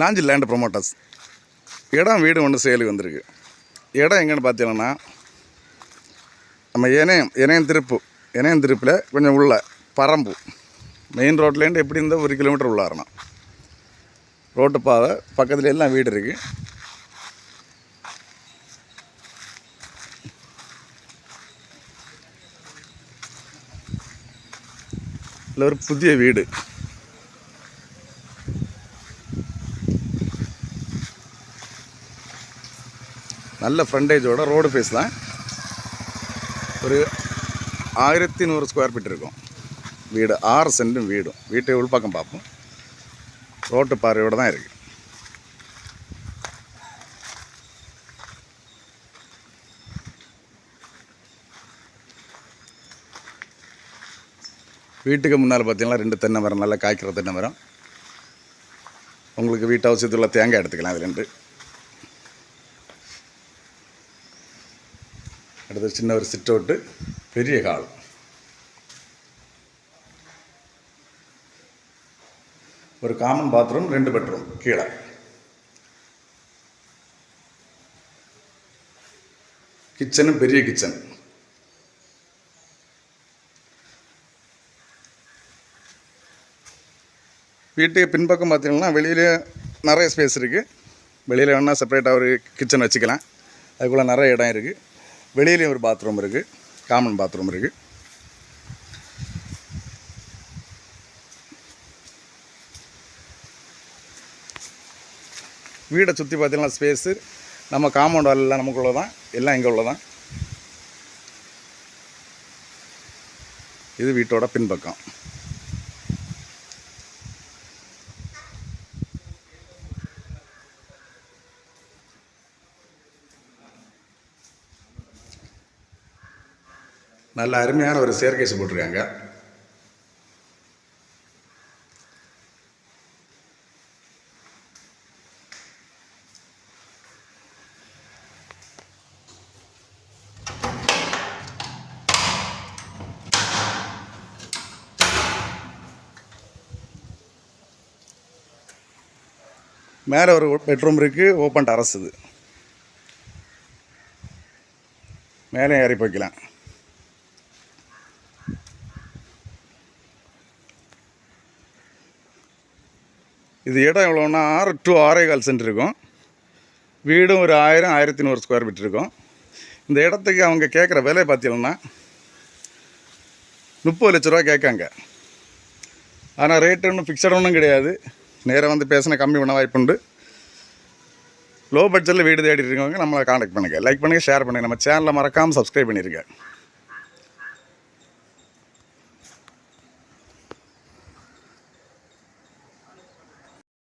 Nanjil land promoters இடம் வீடு ஒன்று சேலுக்கு வந்திருக்கு. இடம் எங்கேன்னு பார்த்தீங்கன்னா நம்ம இணையம் இணையம் திருப்பு இணையம் திருப்பில் கொஞ்சம் உள்ள பரம்பு. மெயின் ரோட்லேருந்து எப்படி இருந்தால் ஒரு கிலோமீட்டர் உள்ள வரணும். ரோட்டு பாதை பக்கத்தில் எல்லாம் வீடு இருக்குது இதில் ஒரு புதிய வீடு. நல்ல ஃப்ரண்டேஜோட ரோடு ஃபேஸ் தான். ஒரு ஆயிரத்தி நூறு ஸ்கொயர் ஃபீட் இருக்கும். வீடு ஆறு சென்டும் வீடும். வீட்டை உள்பக்கம் பார்ப்போம். ரோட்டு பாறையோடு தான் இருக்குது வீட்டுக்கு முன்னால் பார்த்தீங்கன்னா ரெண்டு தென்னை மரம் நல்லா காய்க்கிற தென்னை மரம். உங்களுக்கு வீட்டு அவசியத்துள்ள தேங்காய் எடுத்துக்கலாம் அது ரெண்டு அடுத்து சின்ன ஒரு சிட் அவுட்டு பெரிய ஹால் ஒரு காமன் பாத்ரூம் ரெண்டு பெட்ரூம் கீழே. கிச்சனும் பெரிய கிச்சன் வீட்டுக்கு பின்பக்கம் பார்த்தீங்கன்னா வெளியிலே நிறைய ஸ்பேஸ் இருக்குது வெளியில் வேணால் செப்பரேட்டாக ஒரு கிச்சன் வச்சுக்கலாம். அதுக்குள்ளே நிறைய இடம் இருக்குது வெளியிலையும் ஒரு பாத்ரூம் இருக்குது காமன் பாத்ரூம் இருக்குது வீடை சுற்றி பார்த்தீங்கன்னா ஸ்பேஸு நம்ம காம்பவுண்ட் எல்லாம் நமக்குள்ள தான் எல்லாம் இங்கே உள்ளதான். இது வீட்டோட பின்பக்கம். நல்ல அருமையான ஒரு செயற்கை போட்டிருக்காங்க. மேலே ஒரு பெட்ரூம் இருக்குது ஓப்பன் டரஸ் இது. மேலே ஏறி போய்க்கலாம். இது இடம் எவ்வளோன்னா ஆறு டு ஆறே கால் சென்ட் இருக்கும். வீடும் ஒரு ஆயிரம் ஆயிரத்தி நூறு ஸ்கொயர் ஃபீட் இருக்கும். இந்த இடத்துக்கு அவங்க கேட்குற விலை பார்த்தீங்கன்னா முப்பது லட்ச ரூபா கேட்காங்க. ஆனால் ரேட்டு ஒன்றும் ஃபிக்ஸட் ஒன்றும் கிடையாது. நேராக வந்து பேசின கம்மி பண்ண வாய்ப்புண்டு லோ பட்ஜெட்டில் வீடு தேடி இருக்கவங்க நம்மளை காண்டாக்ட் பண்ணுங்கள் லைக் பண்ணுங்கள் ஷேர் பண்ணுங்கள் நம்ம சேனலை மறக்காமல் சப்ஸ்கிரைப் பண்ணியிருக்கேன்